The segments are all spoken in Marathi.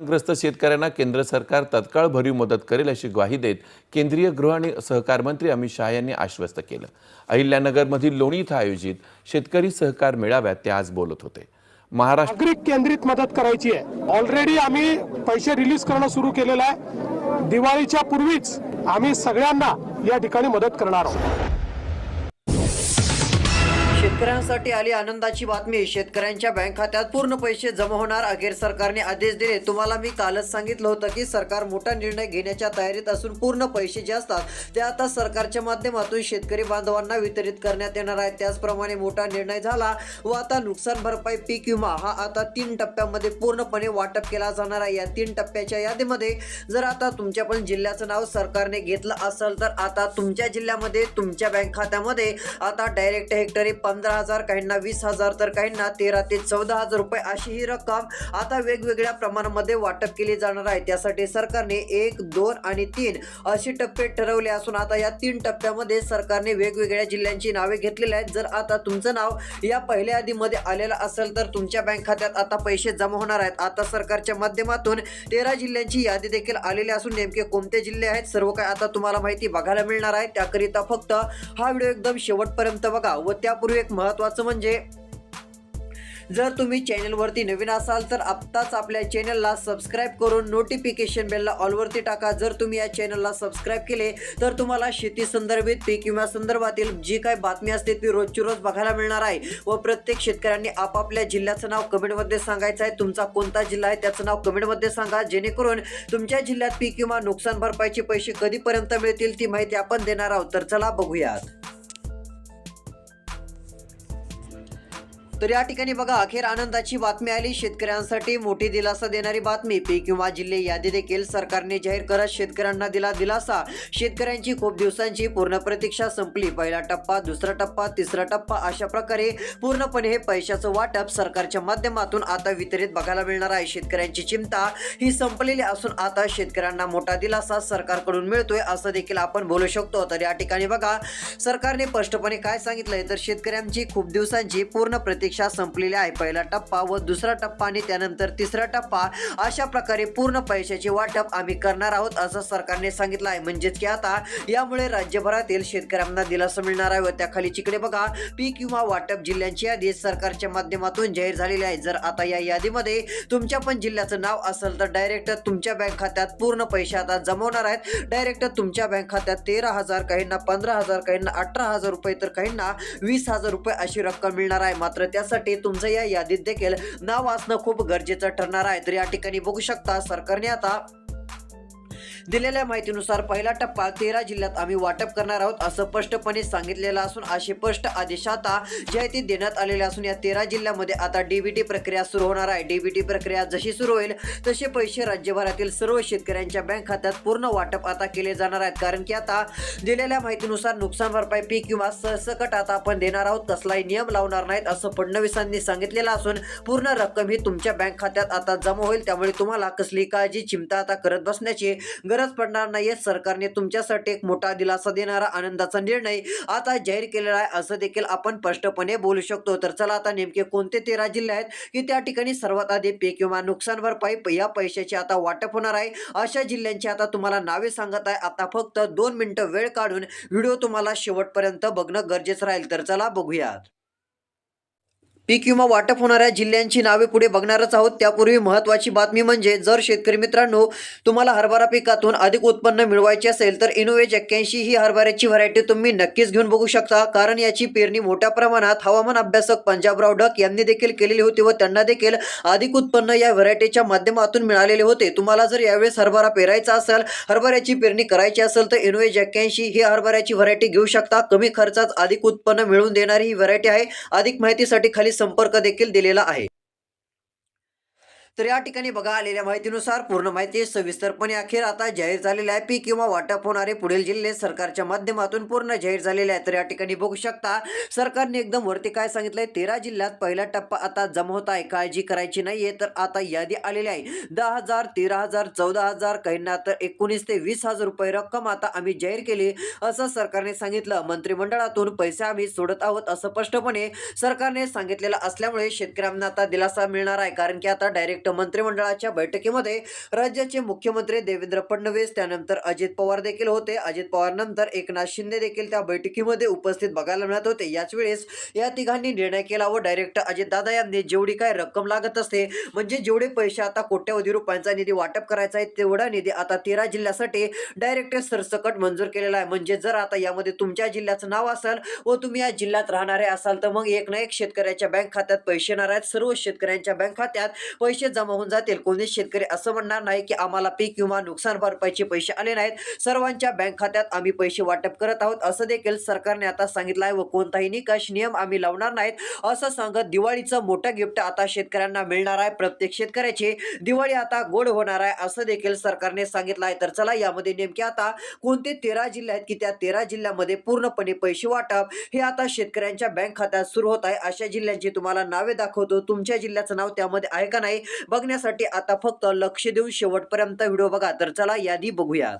ग्रस्त शेतकऱ्यांना केंद्र सरकार तत्काळ भरीव मदत करेल अशी ग्वाही देत केंद्रीय गृह आणि सहकार मंत्री अमित शहा यांनी आश्वस्त केलं. अहिल्यानगरमधील लोणी इथं आयोजित शेतकरी सहकार मेळाव्यात ते आज बोलत होते. महाराष्ट्र नागरिक केंद्रित मदत करायची आहे. ऑलरेडी आम्ही पैसे रिलीज करणं सुरू केलेलं आहे. दिवाळीच्या पूर्वीच आम्ही सगळ्यांना या ठिकाणी मदत करणार आहोत. शेतकऱ्यांसाठी आली आनंदाची बातमी. शेतकऱ्यांच्या बँक खात्यात पूर्ण पैसे जमा होणार अखेर सरकारने आदेश दिले. तुम्हाला मी कालच सांगितलं होतं की सरकार मोठा निर्णय घेण्याच्या तयारीत असून पूर्ण पैसे जे असतात ते आता सरकारच्या माध्यमातून शेतकरी बांधवांना वितरित करण्यात येणार आहे त्याचप्रमाणे मोठा निर्णय झाला व आता नुकसान भरपाई पीक विमा हा आता तीन टप्प्यामध्ये पूर्णपणे वाटप केला जाणार आहे. या तीन टप्प्याच्या यादीमध्ये जर आता तुमच्या पण जिल्ह्याचं नाव सरकारने घेतलं असेल तर आता तुमच्या जिल्ह्यामध्ये तुमच्या बँक खात्यामध्ये आता डायरेक्ट हेक्टरी पंधरा हजार काहींना वीस हजार तर काहींना तेरा ते चौदा हजार रुपये अशी ही रक्कम आता वेगवेगळ्या प्रमाणामध्ये वाटप केली जाणार आहे. त्यासाठी सरकारने एक दोन आणि तीन अशी टप्पे ठरवले असून आता या तीन टप्प्यामध्ये सरकारने वेगवेगळ्या जिल्ह्यांची नावे घेतलेली आहेत. जर आता तुमचं नाव या पहिल्या यादीमध्ये आलेलं असेल तर तुमच्या बँक खात्यात आता पैसे जमा होणार आहेत. आता सरकारच्या माध्यमातून तेरा जिल्ह्यांची यादी देखील आलेली असून नेमके कोणते जिल्हे आहेत सर्व काय आता तुम्हाला माहिती बघायला मिळणार आहे. त्याकरिता फक्त हा व्हिडिओ एकदम शेवटपर्यंत बघा व त्यापूर्वी एक महत्त्वाचं म्हणजे जर तुम्ही चॅनलवरती नवीन असाल तर आत्ताच आपल्या चॅनलला सबस्क्राईब करून नोटिफिकेशन बेलला ऑलवरती टाका. जर तुम्ही या चॅनलला सबस्क्राईब केले तर तुम्हाला शेती संदर्भित पीक विमा संदर्भातील जी काही बातमी असते ती रोजची रोज बघायला मिळणार आहे. व प्रत्येक शेतकऱ्यांनी आपापल्या जिल्ह्याचं नाव कमेंटमध्ये सांगायचं आहे. तुमचा कोणता जिल्हा आहे त्याचं नाव कमेंटमध्ये सांगा. जेणेकरून तुमच्या जिल्ह्यात पीक विमा नुकसान भरपाईचे पैसे कधीपर्यंत मिळतील ती माहिती आपण देणार आहोत. तर चला बघूयात. तर या ठिकाणी बघा अखेर आनंदाची बातमी आली. शेतकऱ्यांसाठी मोठी दिलासा देणारी बातमी. पीक विमा जिल्हे यादी देखील सरकारने जाहीर करत शेतकऱ्यांना दिला दिलासा. शेतकऱ्यांची खूप दिवसांची पूर्ण प्रतीक्षा संपली. पहिला टप्पा दुसरा टप्पा तिसरा टप्पा अशा प्रकारे पूर्णपणे हे पैशाचं वाटप सरकारच्या माध्यमातून आता वितरित बघायला मिळणार आहे. शेतकऱ्यांची चिंता ही संपलेली असून आता शेतकऱ्यांना मोठा दिलासा सरकारकडून मिळतोय असं देखील आपण बोलू शकतो. तर या ठिकाणी बघा सरकारने स्पष्टपणे काय सांगितलंय? तर शेतकऱ्यांची खूप दिवसांची पूर्ण प्रतीक्षा संपलेली आहे. पहिला टप्पा व दुसरा टप्पा आणि त्यानंतर तिसरा टप्पा. अशा प्रकारे पूर्ण पैशाचे वाटप आम्ही करणार आहोत असं सरकारने सांगितलं आहे. म्हणजेच की आता यामुळे राज्यभरातील शेतकऱ्यांना दिलासा मिळणार आहे व त्याखाली चिकडे बघा. पीक विमा वाटप जिल्ह्यांची यादी सरकारच्या माध्यमातून जाहीर झालेली आहे. जर आता या यादीमध्ये तुमच्या पण जिल्ह्याचं नाव असेल तर डायरेक्ट तुमच्या बँक खात्यात पूर्ण पैसे आता जमवणार आहेत. डायरेक्ट तुमच्या बँक खात्यात तेरा हजार काहींना पंधरा हजार काहींना अठरा हजार रुपये तर काहींना वीस हजार रुपये अशी रक्कम मिळणार आहे. मात्र त्या त्यासाठी तुमचं या यादीत देखील नाव असणं खूप गरजेचं ठरणार आहे. तर या ठिकाणी बघू शकता सरकारने आता दिलेल्या माहितीनुसार पहिला टप्पा तेरा जिल्ह्यात आम्ही वाटप करणार आहोत असं स्पष्टपणे सांगितलेलं असून असे स्पष्ट आदेश आता जे ते देण्यात आलेले असून या तेरा जिल्ह्यामध्ये आता डीबीटी प्रक्रिया सुरू होणार आहे. डीबीटी प्रक्रिया जशी सुरू होईल तसे पैसे राज्यभरातील सर्व शेतकऱ्यांच्या बँक खात्यात पूर्ण वाटप आता केले जाणार आहेत. कारण की आता दिलेल्या माहितीनुसार नुकसान भरपाई पीक किंवा सहसकट आता आपण देणार आहोत. कसलाही नियम लावणार नाहीत असं फडणवीसांनी सांगितलेलं असून पूर्ण रक्कम ही तुमच्या बँक खात्यात आता जमा होईल. त्यामुळे तुम्हाला कसली काळजी चिंता आता करत बसण्याची गरज पडणार नाहीये. सरकारने तुमच्यासाठी एक मोठा दिलासा देणारा आनंदाचा निर्णय आता जाहीर केलेला आहे. असं देखील आपण स्पष्टपणे बोलू शकतो. तर चला आता नेमके कोणते तेरा जिल्हे आहेत? की त्या ठिकाणी सर्वात आधी पीक किंवा नुकसान भरपाई या पैशाचे आता वाटप होणार आहे. अशा जिल्ह्यांची आता तुम्हाला नावे सांगत आहे. आता फक्त दोन मिनिटं वेळ काढून व्हिडिओ तुम्हाला शेवटपर्यंत बघणं गरजेचं राहील. तर चला बघूयात. पीक विमा वाटप होणाऱ्या जिल्ह्यांची नावे पुढे बघणारच आहोत. त्यापूर्वी महत्त्वाची बातमी म्हणजे जर शेतकरी मित्रांनो तुम्हाला हरभरा पिकातून अधिक उत्पन्न मिळवायचे असेल तर इनोवेज एक्क्याऐंशी ही हरभऱ्याची व्हरायटी तुम्ही नक्कीच घेऊन बघू शकता. कारण याची पेरणी मोठ्या प्रमाणात हवामान अभ्यासक पंजाबराव डक यांनी देखील केलेली होती व त्यांना देखील अधिक उत्पन्न या व्हरायटीच्या माध्यमातून मिळालेले होते. तुम्हाला जर यावेळेस हरभरा पेरायचा असेल हरभऱ्याची पेरणी करायची असेल तर इनोवेज एक्क्याऐंशी ही हरभऱ्याची व्हरायटी घेऊ शकता. कमी खर्चात अधिक उत्पन्न मिळवून देणारी ही व्हरायटी आहे. अधिक माहितीसाठी खाली संपर्क देखील दिलेला आहे. तर या ठिकाणी बघा आलेल्या माहितीनुसार पूर्ण माहिती सविस्तरपणे अखेर आता जाहीर झालेली आहे. पीक किंवा वाटप होणारे पुढील जिल्हे सरकारच्या माध्यमातून पूर्ण जाहीर झालेले आहे. तर या ठिकाणी बघू शकता सरकारने एकदम वरती काय सांगितलंय? तेरा जिल्ह्यात पहिला टप्पा आता जमा होत आहे. काळजी करायची नाहीये तर आता यादी आलेली आहे. दहा हजार तेरा हजार चौदा हजार काहींना तर एकोणीस ते वीस हजार रुपये रक्कम आता आम्ही जाहीर केली असं सरकारने सांगितलं. मंत्रिमंडळातून पैसे आम्ही सोडत आहोत असं स्पष्टपणे सरकारने सांगितलेलं असल्यामुळे शेतकऱ्यांना आता दिलासा मिळणार आहे. कारण की आता डायरेक्ट मंत्रिमंडळाच्या बैठकीमध्ये राज्याचे मुख्यमंत्री देवेंद्र फडणवीस त्यानंतर अजित पवार देखील होते. अजित पवार नंतर एकनाथ शिंदे देखील त्या बैठकीमध्ये उपस्थित बघायला मिळत होते. याच वेळेस या तिघांनी निर्णय केला व डायरेक्ट अजितदादा यांनी जेवढी काय रक्कम लागत असते म्हणजे जेवढे पैसे आता कोट्यवधी रुपयांचा निधी वाटप करायचा आहे तेवढा निधी आता तेरा जिल्ह्यासाठी डायरेक्ट सरसकट मंजूर केलेला आहे. म्हणजे जर आता यामध्ये तुमच्या जिल्ह्याचं नाव असेल व तुम्ही या जिल्ह्यात राहणारे असाल तर मग एक ना एक शेतकऱ्याच्या बँक खात्यात पैसे येणार आहेत. सर्व शेतकऱ्यांच्या बँक खात्यात पैसे जमा होऊन जातील. कोणीच शेतकरी असं म्हणणार नाही की आम्हाला पीक किंवा नुकसान भरपाईचे पैसे आले नाहीत. सर्वांच्या बँक खात्यात आम्ही पैसे वाटप करत आहोत. असं देखील सरकारने आता सांगितलं आहे व कोणताही निकष नियम आम्ही लावणार नाहीत. असं सांगत दिवाळीचं मोठं गिफ्ट आता शेतकऱ्यांना मिळणार आहे. प्रत्येक शेतकऱ्याची दिवाळी आता गोड होणार आहे असं देखील सरकारने सांगितलं आहे. तर चला यामध्ये नेमके आता कोणते तेरा जिल्हे आहेत की त्या तेरा जिल्ह्यामध्ये पूर्णपणे पैसे वाटप हे आता शेतकऱ्यांच्या बँक खात्यात सुरू होत आहे. अशा जिल्ह्यांची तुम्हाला नावे दाखवतो. तुमच्या जिल्ह्याचं नाव त्यामध्ये आहे का नाही? बघण्यासाठी आता फक्त लक्ष देऊन शेवटपर्यंत व्हिडिओ बघा. तर चला यादी बघूयात.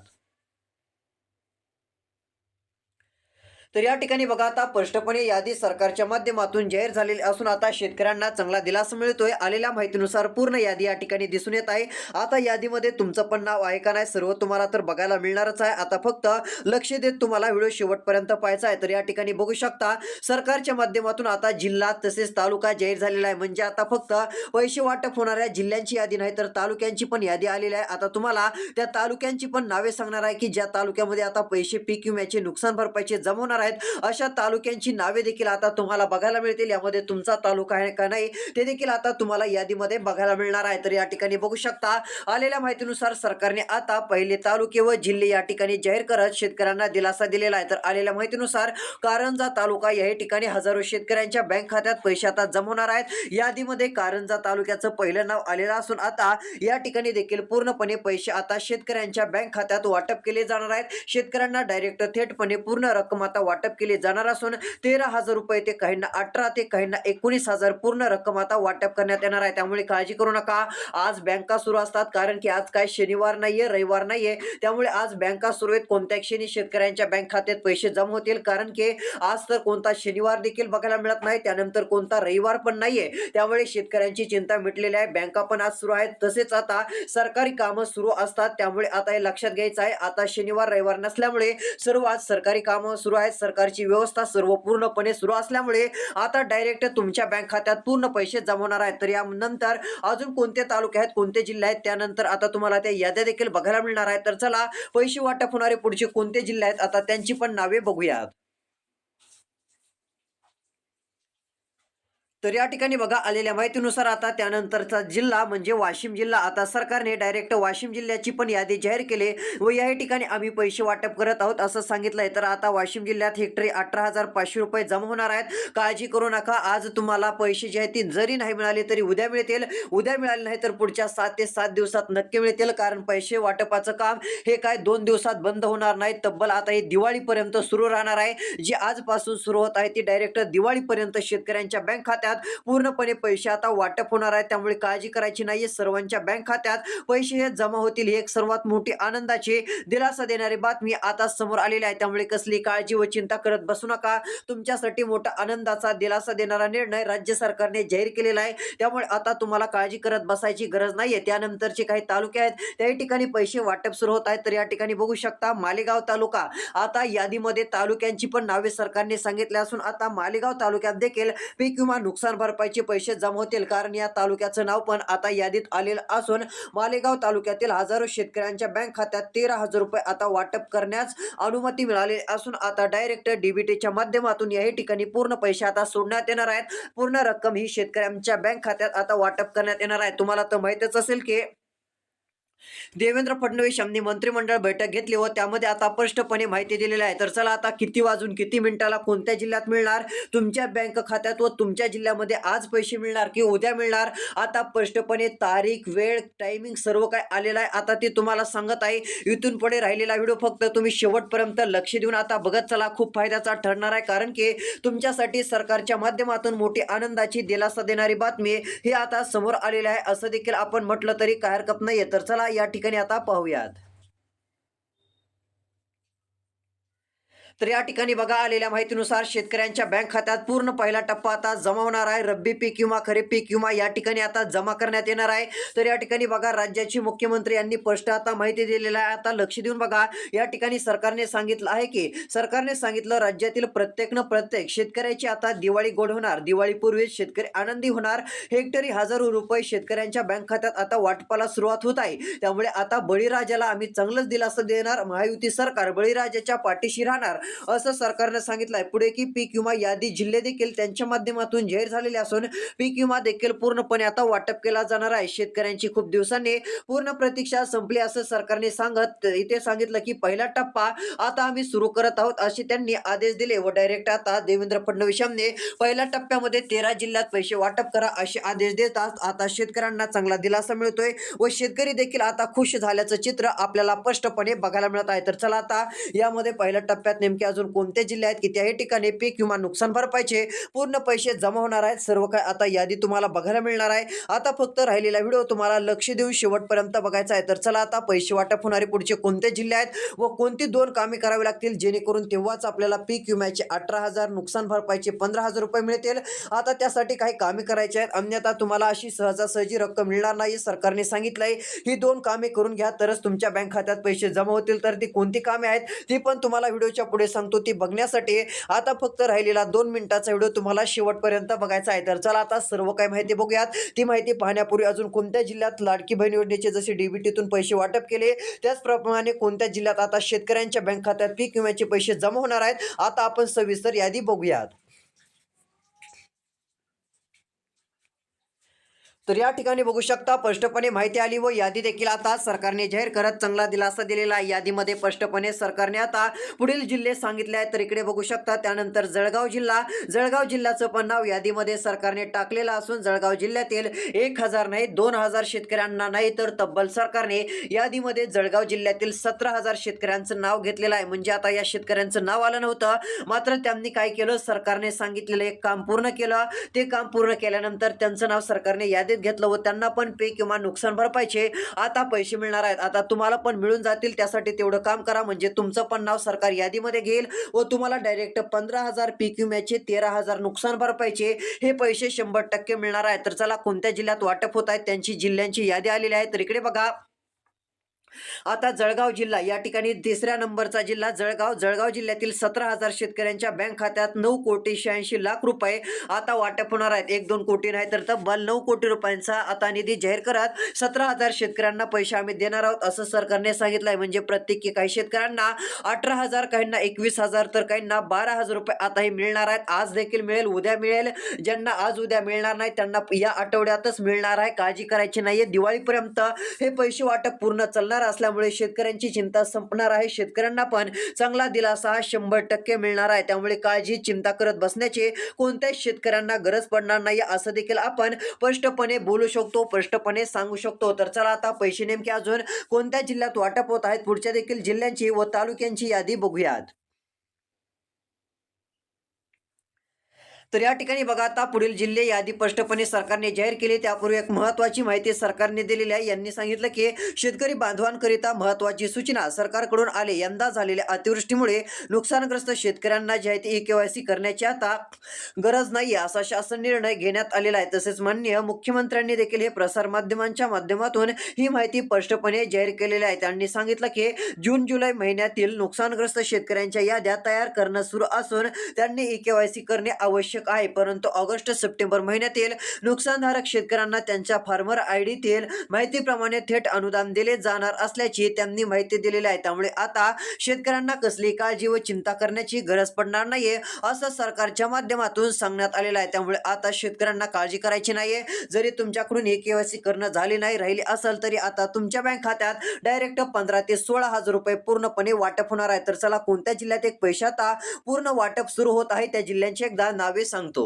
तर या ठिकाणी बघा आता स्पष्टपणे यादी सरकारच्या माध्यमातून जाहीर झालेली असून आता शेतकऱ्यांना चांगला दिलासा मिळतोय. आलेल्या माहितीनुसार पूर्ण यादी या ठिकाणी दिसून येत आहे. आता यादीमध्ये तुमचं पण नाव आहे का नाही सर्व तुम्हाला तर बघायला मिळणारच आहे. आता फक्त लक्ष देत तुम्हाला व्हिडिओ शेवटपर्यंत पाहायचा आहे. तर या ठिकाणी बघू शकता सरकारच्या माध्यमातून आता जिल्हा तसेच तालुका जाहीर झालेला आहे. म्हणजे आता फक्त पैसे वाटप होणाऱ्या जिल्ह्यांची यादी नाही तर तालुक्यांची पण यादी आलेली आहे. आता तुम्हाला त्या तालुक्यांची पण नावे सांगणार आहे की ज्या तालुक्यामध्ये आता पैसे पीक विम्याचे नुकसान भरपाईचे जमवणार आहेत. अशा तालुक्यांची नावे देखील आता तुम्हाला बघायला मिळतील. यामध्ये तुमचा तालुका आहे का नाही ते देखील आता तुम्हाला यादीमध्ये बघायला मिळणार आहे. तर या ठिकाणी बघू शकता आलेल्या माहितीनुसार सरकारने आता पहिले तालुके व जिल्हे या ठिकाणी जाहीर करत शेतकऱ्यांना दिलासा दिलेला आहे. तर आलेल्या माहितीनुसार कारंजा तालुका या ठिकाणी हजारो शेतकऱ्यांच्या बँक खात्यात पैसे आता जमवणार आहेत. यादीमध्ये कारंजा तालुक्याचं पहिलं नाव आलेलं असून आता या ठिकाणी देखील पूर्णपणे पैसे आता शेतकऱ्यांच्या बँक खात्यात वाटप केले जाणार आहेत. शेतकऱ्यांना डायरेक्ट थेटपणे पूर्ण रक्कम आता वाटप केले जाणार असून तेरा हजार रुपये ते काहींना अठरा ते काहींना एकोणीस हजार पूर्ण रक्कम आता वाटप करण्यात येणार आहे. त्यामुळे काळजी करू नका. आज बँका सुरू असतात कारण की आज काय शनिवार नाहीये रविवार नाहीये. त्यामुळे आज बँका सुरू आहेत. कोणत्या क्षणी शेतकऱ्यांच्या बँक खात्यात पैसे जमा होतील? कारण की आज तर कोणता शनिवार देखील बघायला मिळत नाही. त्यानंतर कोणता रविवार पण नाहीये. त्यामुळे शेतकऱ्यांची चिंता मिटलेली आहे. बँका पण आज सुरू आहेत. तसेच आता सरकारी कामं सुरू असतात. त्यामुळे आता हे लक्षात घ्यायचं आहे. आता शनिवार रविवार नसल्यामुळे सर्व आज सरकारी कामं सुरू आहेत. सरकारची व्यवस्था सर्व पूर्णपणे सुरू असल्यामुळे आता डायरेक्ट तुमच्या बँक खात्यात पूर्ण पैसे जमवणार आहेत. तर यानंतर अजून कोणते तालुके आहेत कोणते जिल्हे आहेत त्यानंतर आता तुम्हाला त्या याद्या देखील बघायला मिळणार आहेत. तर चला पैसे वाटप होणारे पुढचे कोणते जिल्हे आहेत आता त्यांची पण नावे बघूयात. तर या ठिकाणी बघा आलेल्या माहितीनुसार आता त्यानंतरचा जिल्हा म्हणजे वाशिम जिल्हा. आता सरकारने डायरेक्ट वाशिम जिल्ह्याची पण यादी जाहीर केली व याही ठिकाणी आम्ही पैसे वाटप करत आहोत असं सांगितलंय. तर आता वाशिम जिल्ह्यात हेक्टरी अठरा हजार पाचशे रुपये जमा होणार आहेत. काळजी करू नका. आज तुम्हाला पैसे जे आहेत ती जरी नाही मिळाले तरी उद्या मिळतील. उद्या मिळाले नाही तर पुढच्या सात ते सात दिवसात नक्की मिळतील कारण पैसे वाटपाचं काम हे काय दोन दिवसात बंद होणार नाही. तब्बल आता हे दिवाळीपर्यंत सुरू राहणार आहे. जी आजपासून सुरू होत आहे ती डायरेक्ट दिवाळीपर्यंत शेतकऱ्यांच्या बँक खात्यात पूर्णपणे पैसे आता वाटप होणार आहे त्यामुळे काळजी करायची नाहीये. सर्वांच्या बँक खात्यात पैसे हे जमा होतील. ही एक सर्वात मोठी आनंदाची दिलासा देणारी बातमी आता समोर आलेली आहे. त्यामुळे कसली काळजी व चिंता करत बसू नका. तुमच्यासाठी मोठा आनंदाचा दिलासा देणारा निर्णय राज्य सरकारने जाहीर केलेला आहे. त्यामुळे आता तुम्हाला काळजी करत बसायची गरज नाहीये. त्यानंतरचे काही तालुके आहेत. त्याही ठिकाणी पैसे वाटप सुरू होत आहेत. तर या ठिकाणी बघू शकता मालेगाव तालुका. आता यादीमध्ये तालुक्यांची पण नावे सरकारने सांगितले असून आता मालेगाव तालुक्यात देखील पीक विमा नुकसान भरपाईचे पैसे जमा होतील. कारण या तालुक्याचं नाव पण आता यादीत आलेलं असून मालेगाव तालुक्यातील हजारो शेतकऱ्यांच्या बँक खात्यात तेरा हजार रुपये आता वाटप करण्यास अनुमती मिळाली असून आता डायरेक्ट डीबीटीच्या माध्यमातून याही ठिकाणी पूर्ण पैसे आता सोडण्यात येणार आहेत. पूर्ण रक्कम ही शेतकऱ्यांच्या बँक खात्यात आता वाटप करण्यात येणार आहे. तुम्हाला तर माहितच असेल की देवेंद्र फडणवीस यांनी मंत्रिमंडळ बैठक घेतली व त्यामध्ये आता स्पष्टपणे माहिती दिलेली आहे. तर चला आता किती वाजून किती मिनिटाला कोणत्या जिल्ह्यात मिळणार? तुमच्या बँक खात्यात व तुमच्या जिल्ह्यामध्ये आज पैसे मिळणार की उद्या मिळणार? आता स्पष्टपणे तारीख वेळ टायमिंग सर्व काय आलेलं आहे. आता ते तुम्हाला सांगत आहे. इथून पुढे राहिलेला व्हिडिओ फक्त तुम्ही शेवटपर्यंत लक्ष देऊन आता बघत चला. खूप फायद्याचा ठरणार आहे. कारण की तुमच्यासाठी सरकारच्या माध्यमातून मोठी आनंदाची दिलासा देणारी बातमी ही आता समोर आलेली आहे. असं देखील आपण म्हटलं तरी काय हरकत नाहीये. तर चला या ठिकाणी आता पाहूयात. तर या ठिकाणी बघा आलेल्या माहितीनुसार शेतकऱ्यांच्या बँक खात्यात पूर्ण पहिला टप्पा आता जमा होणार आहे. रब्बी पीक किंवा खरीप पीक किंवा या ठिकाणी आता जमा करण्यात येणार आहे. तर या ठिकाणी बघा राज्याचे मुख्यमंत्री यांनी स्पष्ट आता माहिती दिलेली आहे. आता लक्ष देऊन बघा या ठिकाणी सरकारने सांगितलं आहे की सरकारने सांगितलं राज्यातील प्रत्येक न प्रत्येक शेतकऱ्याची आता दिवाळी गोड होणार. दिवाळीपूर्वी शेतकरी आनंदी होणार. हेक्टरी हजारो रुपये शेतकऱ्यांच्या बँक खात्यात आता वाटपाला सुरुवात होत आहे. त्यामुळे आता बळीराजाला आम्ही चांगलंच दिलासा देणार. महायुती सरकार बळीराजाच्या पाठीशी राहणार. असं सरकारनं सांगितलं आहे पुढे की पीक विमा यादी जिल्हे देखील त्यांच्या माध्यमातून जाहीर झालेले असून पीक विमा देखील पूर्णपणे आता वाटप केला जाणार आहे. शेतकऱ्यांची खूप दिवसांनी पूर्ण प्रतीक्षा संपली असं सरकारने सांगत इथे सांगितलं की पहिला टप्पा आता आम्ही सुरू करत आहोत असे त्यांनी आदेश दिले व डायरेक्ट आता देवेंद्र फडणवीस यांनी पहिल्या टप्प्यामध्ये तेरा जिल्ह्यात पैसे वाटप करा असे आदेश देतात आता शेतकऱ्यांना चांगला दिलासा मिळतोय व शेतकरी देखील आता खुश झाल्याचं चित्र आपल्याला स्पष्टपणे बघायला मिळत आहे. तर चला आता यामध्ये पहिल्या टप्प्यात नेमके अजून कोणते जिल्हे आहेत की ठिकाणी पीक किंवा नुकसान भरपाईचे पूर्ण पैसे जमा होणार आहेत सर्व काय आता यादी तुम्हाला बघायला मिळणार आहे. आता फक्त राहिलेला व्हिडिओ तुम्हाला लक्ष देऊन शेवटपर्यंत बघायचा आहे. तर चला आता पैसे वाटप होणारे पुढचे कोणते जिल्हे आहेत व कोणती दोन कामे करावी लागतील जेणेकरून तेव्हाच आपल्याला पीक विम्याचे अठरा हजार नुकसान भरपाईचे पंधरा हजार रुपये मिळतील. आता त्यासाठी काही कामे करायची आहेत. अन्यथा तुम्हाला अशी सहजासहजी रक्कम मिळणार नाही सरकारने सांगितलंय. ही दोन कामे करून घ्या तरच तुमच्या बँक खात्यात पैसे जमा होतील. तर ती कोणती कामे आहेत ती पण तुम्हाला व्हिडिओच्या पुढे सांगतो ती बघण्यासाठी. आता फक्त राहिलेला दोन मिनिटाचा व्हिडिओ तुम्हाला शेवटपर्यंत बघायचा आहे. तर चला आता सर्व काही माहिती बघूयात. ती माहिती पाहण्यापूर्वी अजून कोणत्या जिल्ह्यात लाडकी बहीण योजनेचे जसे डीबीटीतून पैसे वाटप केले त्याचप्रमाणे कोणत्या जिल्ह्यात आता शेतकऱ्यांच्या बँक खात्यात पीक विम्याचे पैसे जमा होणार आहेत आता आपण सविस्तर यादी बघूयात. तर या ठिकाणी बघू शकता स्पष्टपणे माहिती आली व यादी देखील आता सरकारने जाहीर करत चांगला दिलासा दिलेला आहे. यादीमध्ये स्पष्टपणे सरकारने आता पुढील जिल्हे सांगितले आहेत तर इकडे बघू शकता त्यानंतर जळगाव जिल्हा. जळगाव जिल्ह्याचं पण नाव यादीमध्ये सरकारने टाकलेलं असून जळगाव जिल्ह्यातील एक हजार नाही दोन हजार शेतकऱ्यांना नाही तर तब्बल सरकारने यादीमध्ये जळगाव जिल्ह्यातील सतरा हजार शेतकऱ्यांचं नाव घेतलेलं आहे. म्हणजे आता या शेतकऱ्यांचं नाव आलं नव्हतं मात्र त्यांनी काय केलं? सरकारने सांगितलेलं एक काम पूर्ण केलं. ते काम पूर्ण केल्यानंतर त्यांचं नाव सरकारने यादीत घेतलं व त्यांना पण पे किंवा नुकसान भरपाईचे आता पैसे मिळणार आहेत. आता तुम्हाला पण मिळून जातील. त्यासाठी तेवढं काम करा. म्हणजे तुमचं पण नाव सरकार यादीमध्ये घेईल व तुम्हाला डायरेक्ट पंधरा हजार पीक विम्याचे तेरा हजार नुकसान भरपाईचे हे पैसे शंभर टक्के मिळणार आहेत. तर चला कोणत्या जिल्ह्यात वाटप होत आहेत त्यांची जिल्ह्यांची यादी आलेली आहे. तर इकडे बघा. आता जळगाव जिल्हा या ठिकाणी तिसऱ्या नंबरचा जिल्हा जळगाव जळगाव जिल्ह्यातील सतरा हजार शेतकऱ्यांच्या बँक खात्यात नऊ कोटी शहाऐंशी लाख रुपये आता वाटप होणार आहेत. एक दोन कोटी नाही तर तब्बल नऊ कोटी रुपयांचा आता निधी जाहीर करत सतरा हजार शेतकऱ्यांना पैसे आम्ही देणार आहोत असं सरकारने सांगितलं आहे म्हणजे प्रत्येकी काही शेतकऱ्यांना अठरा हजार काहींना एकवीस हजार तर काहींना बारा हजार रुपये आता हे मिळणार आहेत. आज देखील मिळेल उद्या मिळेल. ज्यांना आज उद्या मिळणार नाही त्यांना या आठवड्यातच मिळणार आहे. काळजी करायची नाहीये. दिवाळीपर्यंत हे पैसे वाटप पूर्ण चालणार असल्यामुळे शेतकऱ्यांची चिंता संपणार आहे. शेतकऱ्यांना पण चांगला दिलासा शंभर टक्के मिळणार आहे. त्यामुळे काळजी चिंता करत बसण्याची कोणत्याच शेतकऱ्यांना गरज पडणार नाही असं देखील आपण स्पष्टपणे बोलू शकतो स्पष्टपणे सांगू शकतो. तर चला आता पैसे नेमके अजून कोणत्या जिल्ह्यात वाटप होत आहेत पुढच्या देखील जिल्ह्यांची व तालुक्यांची यादी बघूयात. तर या ठिकाणी बघा आता पुढील जिल्हे यादी स्पष्टपणे सरकारने जाहीर केली. त्यापूर्वी एक महत्वाची माहिती सरकारने दिलेली आहे. यांनी सांगितलं की शेतकरी बांधवांकरिता महत्वाची सूचना सरकारकडून आले. यंदा झालेल्या अतिवृष्टीमुळे नुकसानग्रस्त शेतकऱ्यांना जे आहे ते ई केवायसी करण्याची आता गरज नाही असा शासन निर्णय घेण्यात आलेला आहे. तसेच माननीय मुख्यमंत्र्यांनी देखील हे प्रसारमाध्यमांच्या माध्यमातून ही माहिती स्पष्टपणे जाहीर केलेली आहे. त्यांनी सांगितलं की जून जुलै महिन्यातील नुकसानग्रस्त शेतकऱ्यांच्या याद्या तयार करणं सुरू असून त्यांनी ई केवायसी करणे आवश्यक आहे. परंतु ऑगस्ट सप्टेंबर महिन्यातील नुकसानधारक शेतकऱ्यांना त्यांच्या फार्मर आय डीतील माहितीप्रमाणे थेट अनुदान दिले जाणार असल्याची त्यांनी माहिती दिलेली आहे. त्यामुळे आता शेतकऱ्यांना कसली काळजी व चिंता करण्याची गरज पडणार नाहीये असं सरकारच्या माध्यमातून सांगण्यात आलेलं आहे. त्यामुळे आता शेतकऱ्यांना काळजी करायची नाहीये. जरी तुमच्याकडून हे केवायसी करणं झाले नाही राहिली असेल तरी आता तुमच्या बँक खात्यात डायरेक्ट पंधरा ते सोळा हजार रुपये पूर्णपणे वाटप होणार आहे. तर चला कोणत्या जिल्ह्यात एक पैसे आता पूर्ण वाटप सुरू होत आहे त्या जिल्ह्यांची एकदा नावे सांगतो.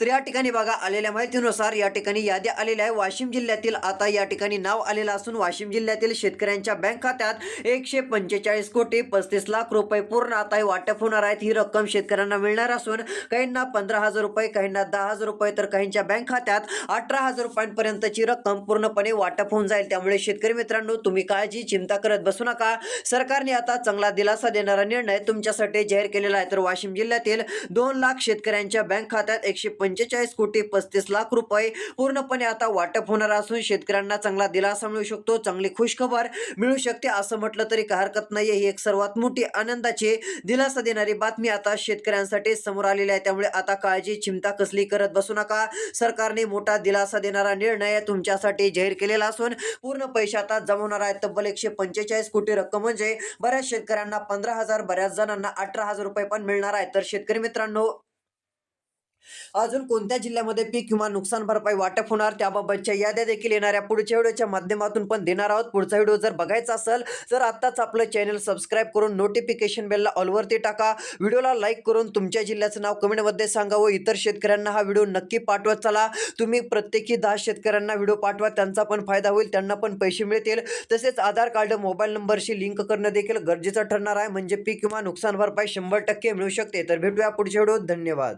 तर या ठिकाणी बघा आलेल्या माहितीनुसार या ठिकाणी यादी आलेल्या आहे. वाशिम जिल्ह्यातील आता या ठिकाणी नाव आलेलं असून वाशिम जिल्ह्यातील शेतकऱ्यांच्या बँक खात्यात एकशे पंचेचाळीस कोटी पस्तीस लाख रुपये पूर्ण आता हे वाटप होणार आहेत. ही रक्कम शेतकऱ्यांना मिळणार असून काहींना पंधरा हजार रुपये काहींना दहा हजार रुपये तर काहींच्या बँक खात्यात अठरा हजार रुपयांपर्यंतची रक्कम पूर्णपणे वाटप होऊन जाईल. त्यामुळे शेतकरी मित्रांनो तुम्ही काळजी चिंता करत बसू नका. सरकारने आता चांगला दिलासा देणारा निर्णय तुमच्यासाठी जाहीर केलेला आहे. तर वाशिम जिल्ह्यातील दोन लाख शेतकऱ्यांच्या बँक खात्यात एकशे पंचेचाळीस कोटी पस्तीस लाख रुपये. पूर्णपणे आता वाटप होणार असून शेतकऱ्यांना चांगला दिलासा मिळू शकतो चांगली खुशखबर मिळू शकते असं म्हटलं तरी काही हरकत नाही ही एक सर्वात मोठी आनंदाची दिलासा देणारी बातमी आता शेतकऱ्यांसाठी समोर आलेली आहे. त्यामुळे आता काळजी चिंता कसली करत बसू नका. सरकारने मोठा दिलासा देणारा निर्णय तुमच्यासाठी जाहीर केलेला असून पूर्ण पैसे आता जमवणार आहे तब्बल एकशे पंचेचाळीस कोटी रक्कम म्हणजे बऱ्याच शेतकऱ्यांना पंधरा हजार बऱ्याच जणांना अठरा हजार रुपये पण मिळणार आहे. तर शेतकरी मित्रांनो अजून कोणत्या जिल्ह्यामध्ये पीक किंवा नुकसान भरपाई वाटप होणार? त्याबाबतच्या याद्या देखील येणाऱ्या पुढच्या व्हिडिओच्या माध्यमातून पण देणार आहोत. पुढचा व्हिडिओ जर बघायचा असेल तर आत्ताच आपलं चॅनल सबस्क्राईब करून नोटिफिकेशन बेलला ऑलवरती टाका. व्हिडिओला लाईक करून तुमच्या जिल्ह्याचं नाव कमेंटमध्ये सांगा व इतर शेतकऱ्यांना हा व्हिडिओ नक्की पाठवत चला. तुम्ही प्रत्येकी दहा शेतकऱ्यांना व्हिडिओ पाठवा त्यांचा पण फायदा होईल त्यांना पण पैसे मिळतील. तसेच आधार कार्ड मोबाईल नंबरशी लिंक करणं देखील गरजेचं ठरणार आहे. म्हणजे पीक किंवा नुकसान भरपाई शंभर टक्के मिळू शकते. तर भेटूया पुढच्या व्हिडिओत. धन्यवाद.